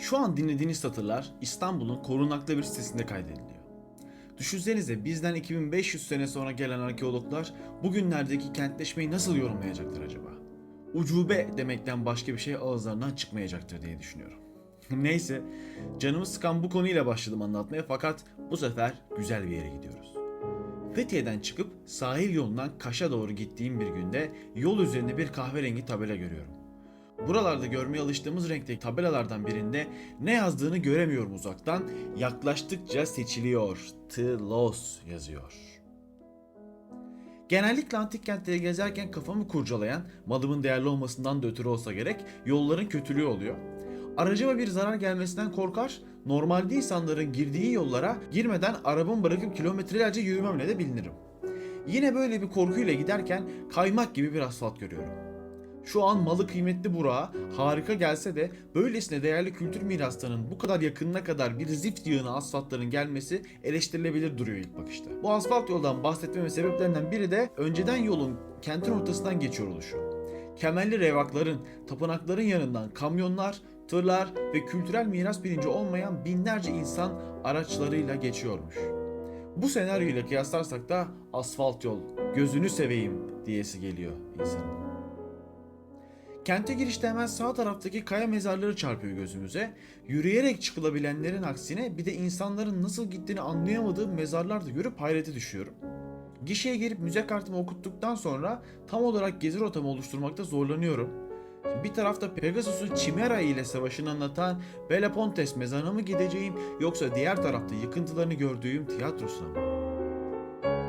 Şu an dinlediğiniz satırlar İstanbul'un korunaklı bir sitesinde kaydediliyor. Düşünsenize bizden 2500 sene sonra gelen arkeologlar bugünlerdeki kentleşmeyi nasıl yorumlayacaklar acaba? Ucube demekten başka bir şey ağızlarından çıkmayacaktır diye düşünüyorum. Neyse, canımı sıkan bu konuyla başladım anlatmaya fakat bu sefer güzel bir yere gidiyoruz. Fethiye'den çıkıp sahil yolundan Kaş'a doğru gittiğim bir günde yol üzerinde bir kahverengi tabela görüyorum. Buralarda görmeye alıştığımız renkteki tabelalardan birinde ne yazdığını göremiyorum uzaktan. Yaklaştıkça seçiliyor. Tlos yazıyor. Genellikle antik kentleri gezerken kafamı kurcalayan, malımın değerli olmasından da ötürü olsa gerek, yolların kötülüğü oluyor. Aracıma bir zarar gelmesinden korkar, normalde insanların girdiği yollara girmeden arabamı bırakıp kilometrelerce yürümemle de bilinirim. Yine böyle bir korkuyla giderken kaymak gibi bir asfalt görüyorum. Şu an malı kıymetli Burak'a harika gelse de böylesine değerli kültür miraslarının bu kadar yakınına kadar bir zift yığını asfaltların gelmesi eleştirilebilir duruyor ilk bakışta. Bu asfalt yoldan bahsetmemin sebeplerinden biri de önceden yolun kentin ortasından geçiyor oluşu. Kemerli revakların, tapınakların yanından kamyonlar, tırlar ve kültürel miras bilinci olmayan binlerce insan araçlarıyla geçiyormuş. Bu senaryoyla kıyaslarsak da asfalt yol, gözünü seveyim diyesi geliyor insanın. Kente girişte hemen sağ taraftaki kaya mezarları çarpıyor gözümüze. Yürüyerek çıkılabilenlerin aksine bir de insanların nasıl gittiğini anlayamadığım mezarlarda görüp hayrete düşüyorum. Gişeye girip müze kartımı okuttuktan sonra tam olarak gezi rotamı oluşturmakta zorlanıyorum. Bir tarafta Pegasus'un Chimera ile savaşını anlatan Belapontes mezarına mı gideceğim yoksa diğer tarafta yıkıntılarını gördüğüm tiyatrosuna mı?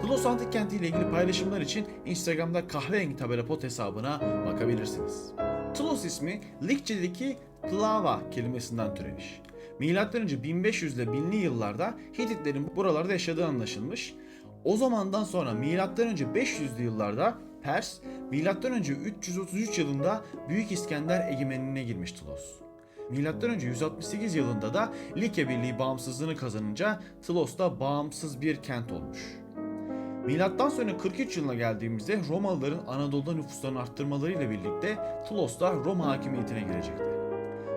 Tlos Antik Kenti ile ilgili paylaşımlar için Instagram'da kahverengi tabela pot hesabına bakabilirsiniz. Tlos ismi Likçe'deki Tlava kelimesinden türemiş. Önce 1500 ile 1000'li yıllarda Hititlerin buralarda yaşadığı anlaşılmış. O zamandan sonra önce 500'lü yıllarda Pers, önce 333 yılında Büyük İskender egemenliğine girmiş Tlos. Önce 168 yılında da Likya Birliği bağımsızlığını kazanınca Tlos da bağımsız bir kent olmuş. Milattan sonra 43 yılına geldiğimizde Romalıların Anadolu'da nüfuslarını arttırmalarıyla birlikte Tlos da Roma hakimiyetine girecekti.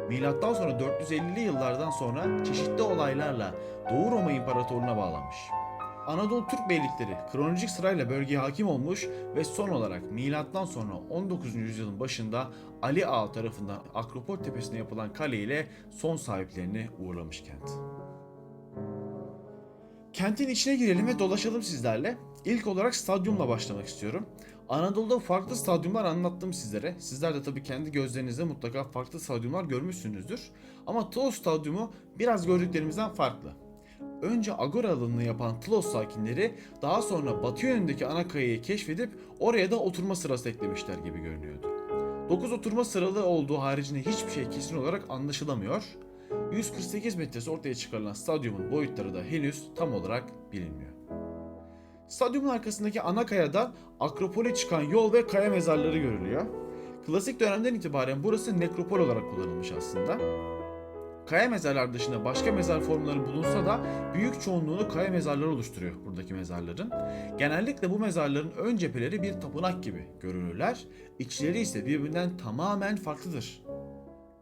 Milattan sonra 450'li yıllardan sonra çeşitli olaylarla Doğu Roma İmparatorluğu'na bağlanmış. Anadolu Türk beylikleri kronolojik sırayla bölgeye hakim olmuş ve son olarak milattan sonra 19. yüzyılın başında Ali Ağa tarafından Akropol tepesine yapılan kale ile son sahiplerini uğurlamış kent. Kentin içine girelim ve dolaşalım sizlerle. İlk olarak stadyumla başlamak istiyorum. Anadolu'da farklı stadyumlar anlattım sizlere. Sizler de tabii kendi gözlerinizde mutlaka farklı stadyumlar görmüşsünüzdür. Ama Tlos stadyumu biraz gördüklerimizden farklı. Önce Agora alanını yapan Tlos sakinleri daha sonra batı yönündeki ana kayayı keşfedip oraya da oturma sırası eklemişler gibi görünüyordu. 9 oturma sıralı olduğu haricinde hiçbir şey kesin olarak anlaşılamıyor. 148 metresi ortaya çıkarılan stadyumun boyutları da henüz tam olarak bilinmiyor. Stadyumun arkasındaki ana kayada Akropol'e çıkan yol ve kaya mezarları görülüyor. Klasik dönemden itibaren burası nekropol olarak kullanılmış aslında. Kaya mezarlar dışında başka mezar formları bulunsa da büyük çoğunluğunu kaya mezarları oluşturuyor buradaki mezarların. Genellikle bu mezarların ön cepheleri bir tapınak gibi görülürler, içleri ise birbirinden tamamen farklıdır.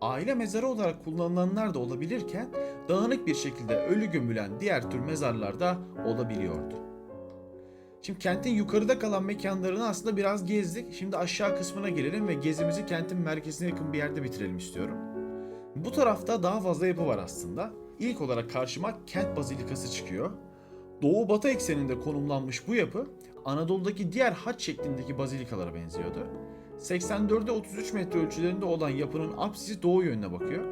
Aile mezarı olarak kullanılanlar da olabilirken dağınık bir şekilde ölü gömülen diğer tür mezarlar da olabiliyordu. Şimdi kentin yukarıda kalan mekanlarını aslında biraz gezdik. Şimdi aşağı kısmına gelelim ve gezimizi kentin merkezine yakın bir yerde bitirelim istiyorum. Bu tarafta daha fazla yapı var aslında. İlk olarak karşıma kent bazilikası çıkıyor. Doğu batı ekseninde konumlanmış bu yapı Anadolu'daki diğer haç şeklindeki bazilikalara benziyordu. 84'e 33 metre ölçülerinde olan yapının apsisi doğu yönüne bakıyor.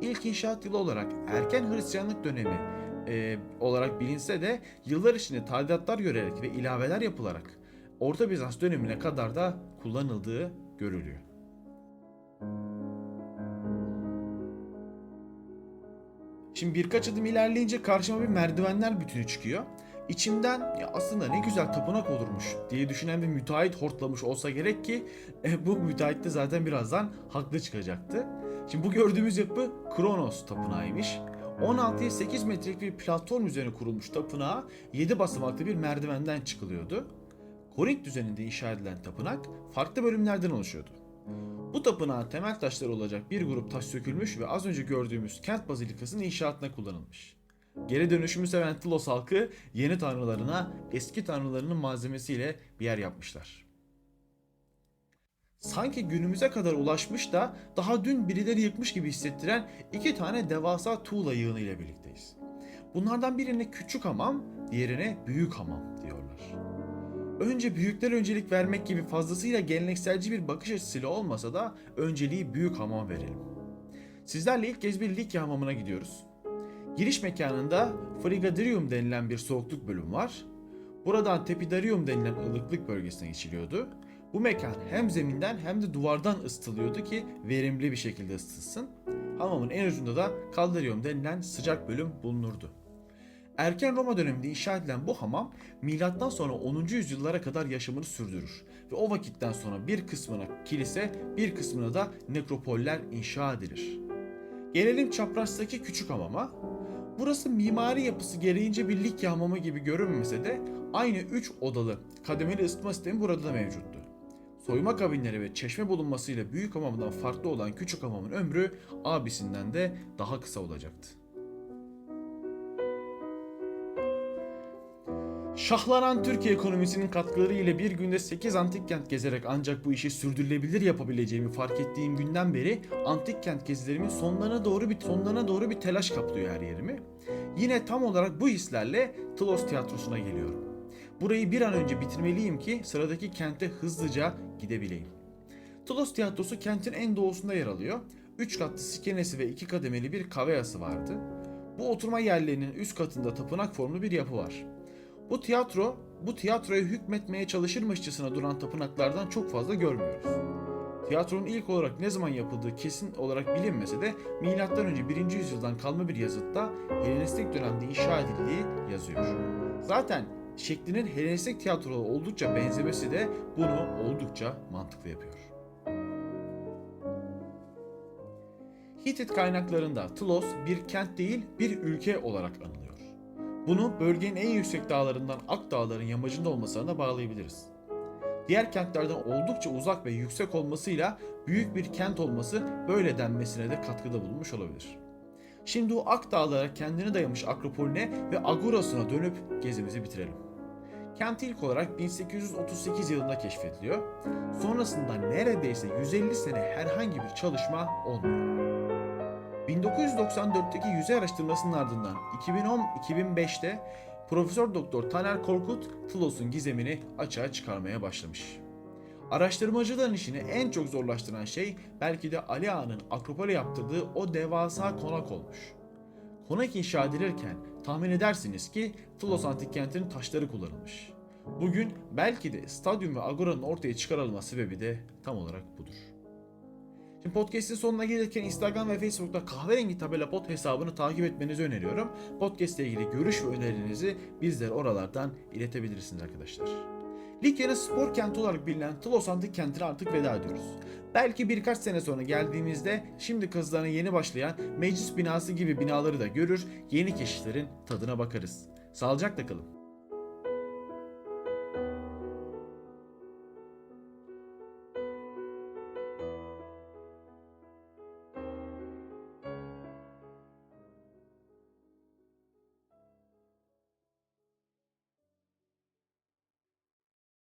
İlk inşaat yılı olarak erken Hristiyanlık dönemi e, olarak bilinse de yıllar içinde tadilatlar görerek ve ilaveler yapılarak Orta Bizans dönemine kadar da kullanıldığı görülüyor. Şimdi birkaç adım ilerleyince karşıma bir merdivenler bütünü çıkıyor. İçimden ya aslında ne güzel tapınak olurmuş diye düşünen bir müteahhit hortlamış olsa gerek ki e, bu müteahhit de zaten birazdan haklı çıkacaktı. Şimdi bu gördüğümüz yapı Kronos tapınağıymış. 16'ya 8 metrelik bir platform üzerine kurulmuş tapınağa 7 basamaklı bir merdivenden çıkılıyordu. Korint düzeninde inşa edilen tapınak farklı bölümlerden oluşuyordu. Bu tapınağın temel taşları olacak bir grup taş sökülmüş ve az önce gördüğümüz kent bazilikasının inşaatına kullanılmış. Geri dönüşümü seven Tlos halkı yeni tanrılarına eski tanrılarının malzemesiyle bir yer yapmışlar. Sanki günümüze kadar ulaşmış da daha dün birileri yıkmış gibi hissettiren iki tane devasa tuğla yığını ile birlikteyiz. Bunlardan birine küçük hamam, diğerine büyük hamam diyorlar. Önce büyükler öncelik vermek gibi fazlasıyla gelenekselci bir bakış açısıyla olmasa da önceliği büyük hamam verelim. Sizlerle ilk kez bir Likya hamamına gidiyoruz. Giriş mekanında Frigadirium denilen bir soğukluk bölümü var. Buradan Tepidarium denilen ılıklık bölgesine geçiliyordu. Bu mekan hem zeminden hem de duvardan ısıtılıyordu ki verimli bir şekilde ısıtılsın. Hamamın en ucunda da Kaldarium denilen sıcak bölüm bulunurdu. Erken Roma döneminde inşa edilen bu hamam milattan sonra 10. yüzyıllara kadar yaşamını sürdürür ve o vakitten sonra bir kısmına kilise, bir kısmına da nekropoller inşa edilir. Gelelim çaprazdaki küçük hamama. Burası mimari yapısı gereğince bir Likya hamamı gibi görünmese de aynı 3 odalı kademeli ısıtma sistemi burada da mevcuttu. Soyma kabinleri ve çeşme bulunmasıyla büyük hamamdan farklı olan küçük hamamın ömrü abisinden de daha kısa olacaktı. Şahlanan Türkiye ekonomisinin katkıları ile bir günde 8 antik kent gezerek ancak bu işi sürdürülebilir yapabileceğimi fark ettiğim günden beri antik kent gezilerimin sonlarına doğru bir sonlarına doğru bir telaş kaplıyor her yerimi. Yine tam olarak bu hislerle Tlos tiyatrosuna geliyorum. Burayı bir an önce bitirmeliyim ki sıradaki kente hızlıca gidebileyim. Tlos tiyatrosu kentin en doğusunda yer alıyor. 3 katlı skenesi ve 2 kademeli bir kaveası vardı. Bu oturma yerlerinin üst katında tapınak formlu bir yapı var. Bu tiyatro, bu tiyatroya hükmetmeye çalışırmışçasına duran tapınaklardan çok fazla görmüyoruz. Tiyatronun ilk olarak ne zaman yapıldığı kesin olarak bilinmese de M.Ö. 1. yüzyıldan kalma bir yazıtta Helenistik dönemde inşa edildiği yazıyor. Zaten şeklinin Helenistik tiyatroya oldukça benzemesi de bunu oldukça mantıklı yapıyor. Hitit kaynaklarında Tlos bir kent değil bir ülke olarak anılıyor. Bunu bölgenin en yüksek dağlarından Ak Dağların yamacında olmasına bağlayabiliriz. Diğer kentlerden oldukça uzak ve yüksek olmasıyla büyük bir kent olması böyle denmesine de katkıda bulunmuş olabilir. Şimdi o Ak Dağlara kendini dayamış Akropolüne ve Agoras'ına dönüp gezimizi bitirelim. Kent ilk olarak 1838 yılında keşfediliyor. Sonrasında neredeyse 150 sene herhangi bir çalışma olmuyor. 1994'teki yüzey araştırmasının ardından 2010-2005'te Profesör Doktor Taner Korkut Tlos'un gizemini açığa çıkarmaya başlamış. Araştırmacıların işini en çok zorlaştıran şey belki de Ali Ağa'nın Akropol'e yaptırdığı o devasa konak olmuş. Konak inşa edilirken tahmin edersiniz ki Tlos antik kentinin taşları kullanılmış. Bugün belki de stadyum ve agora'nın ortaya çıkarılma sebebi de tam olarak budur. Şimdi podcast'in sonuna gelirken Instagram ve Facebook'ta kahverengi tabela pod hesabını takip etmenizi öneriyorum. Podcast ile ilgili görüş ve önerilerinizi bizlere oralardan iletebilirsiniz arkadaşlar. Likya'nın spor kenti olarak bilinen Tlos Antik kentine artık veda ediyoruz. Belki birkaç sene sonra geldiğimizde şimdi kazılarına yeni başlayan meclis binası gibi binaları da görür, yeni keşiflerin tadına bakarız. Sağlıcakla kalın.